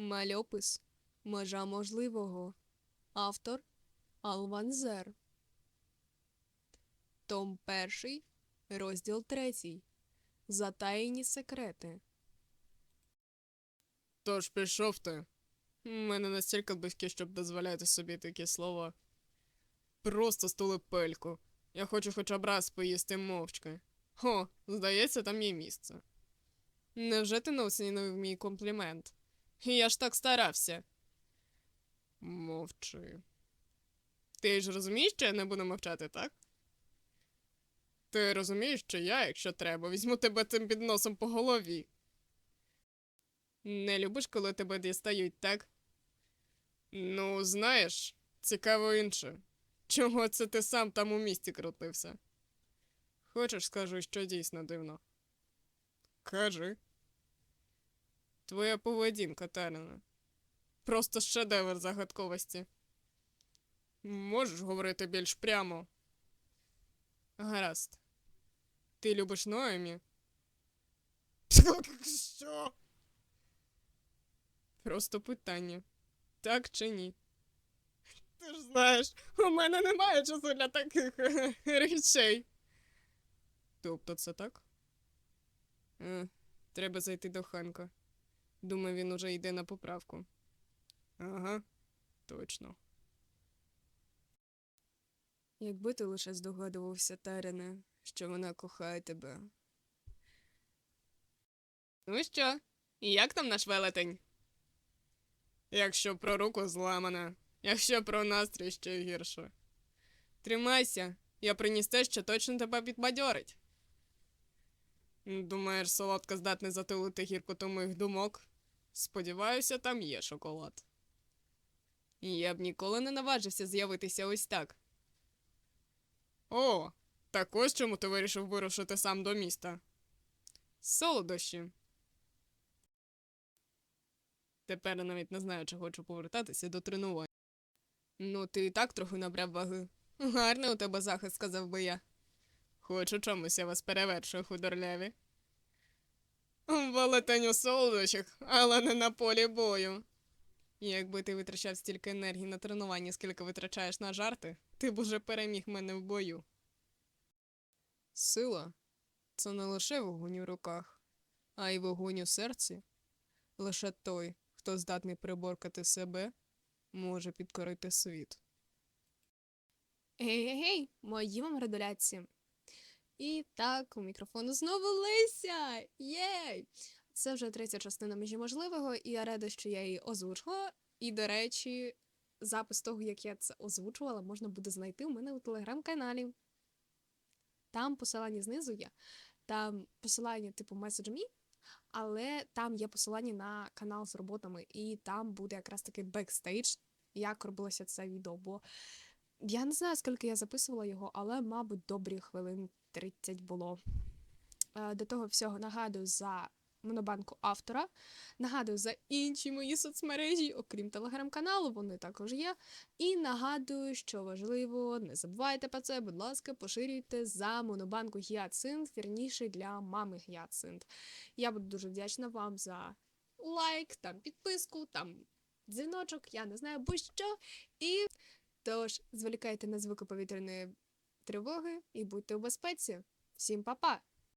Мальопис Межа можливого. Автор Алванзер. Том 1, розділ 3. Затаєні секрети. Тож пішов ти. У мене настільки близькі, щоб дозволяти собі такі слова. Просто стулепельку. Я хочу хоча б раз поїсти мовчки. Хо, здається, там є місце. Невже ти не оцінив мій комплімент? Я ж так старався. Мовчи. Ти ж розумієш, що я не буду мовчати, так? Ти розумієш, що я, якщо треба, візьму тебе цим підносом по голові. Не любиш, коли тебе дістають, так? Ну, знаєш, цікаво інше. Чого це ти сам там у місті крутився? Хочеш, скажу, що дійсно дивно? Кажи. Твоя поведінка, Тарина. Просто шедевр загадковості. Можеш говорити більш прямо. Гаразд. Ти любиш Ноемі? Що? Просто питання. Так чи ні? Ти ж знаєш, у мене немає часу для таких речей. Тобто це так? Е, треба зайти до Ханка. Думаю, він уже йде на поправку. Ага, точно. Якби ти лише здогадувався, Терене, що вона кохає тебе. Ну що, як там наш велетень? Якщо про руку зламана, якщо про настрій ще гірше. Тримайся, я приніс те, що точно тебе підбадьорить. Думаєш, солодка здатна затулити гіркоту моїх думок? Сподіваюся, там є шоколад. Я б ніколи не наважився з'явитися ось так. О, так ось чому ти вирішив вирушити сам до міста. Солодощі. Тепер я навіть не знаю, чи хочу повертатися до тренувань. Ну, ти і так трохи набрав ваги. Гарний у тебе захист, сказав би я. Хоч у чомусь я вас перевершую, худорляві. Велетень у солодощах, але не на полі бою. Якби ти витрачав стільки енергії на тренування, скільки витрачаєш на жарти, ти б уже переміг мене в бою. Сила це не лише вогонь у руках, а й вогонь у серці. Лише той, хто здатний приборкати себе, може підкорити світ. Гей-гей-гей, мої вам градуляції. І так, у мікрофону знову Леся! Єй! Це вже третя частина межі можливого, і я рада, що я її озвучила. І, до речі, запис того, як я це озвучувала, можна буде знайти у мене у телеграм-каналі. Там посилання знизу є. Там посилання, типу, Message Me, але там є посилання на канал з роботами, і там буде якраз таки бекстейдж, як робилося це відео. Бо я не знаю, скільки я записувала його, але, мабуть, добрі хвилин 30 було. Е, До того всього нагадую за монобанку автора. Нагадую за інші мої соцмережі, окрім телеграм-каналу, вони також є. І нагадую, що важливо, не забувайте про це, будь ласка, поширюйте за монобанку Гіацинт, вірніше для мами Гіацинт. Я буду дуже вдячна вам за лайк, там підписку, там дзвіночок, я не знаю будь-що. І тож зволікайте на звуки повітряної тривоги і будьте у безпеці. Всім па-па!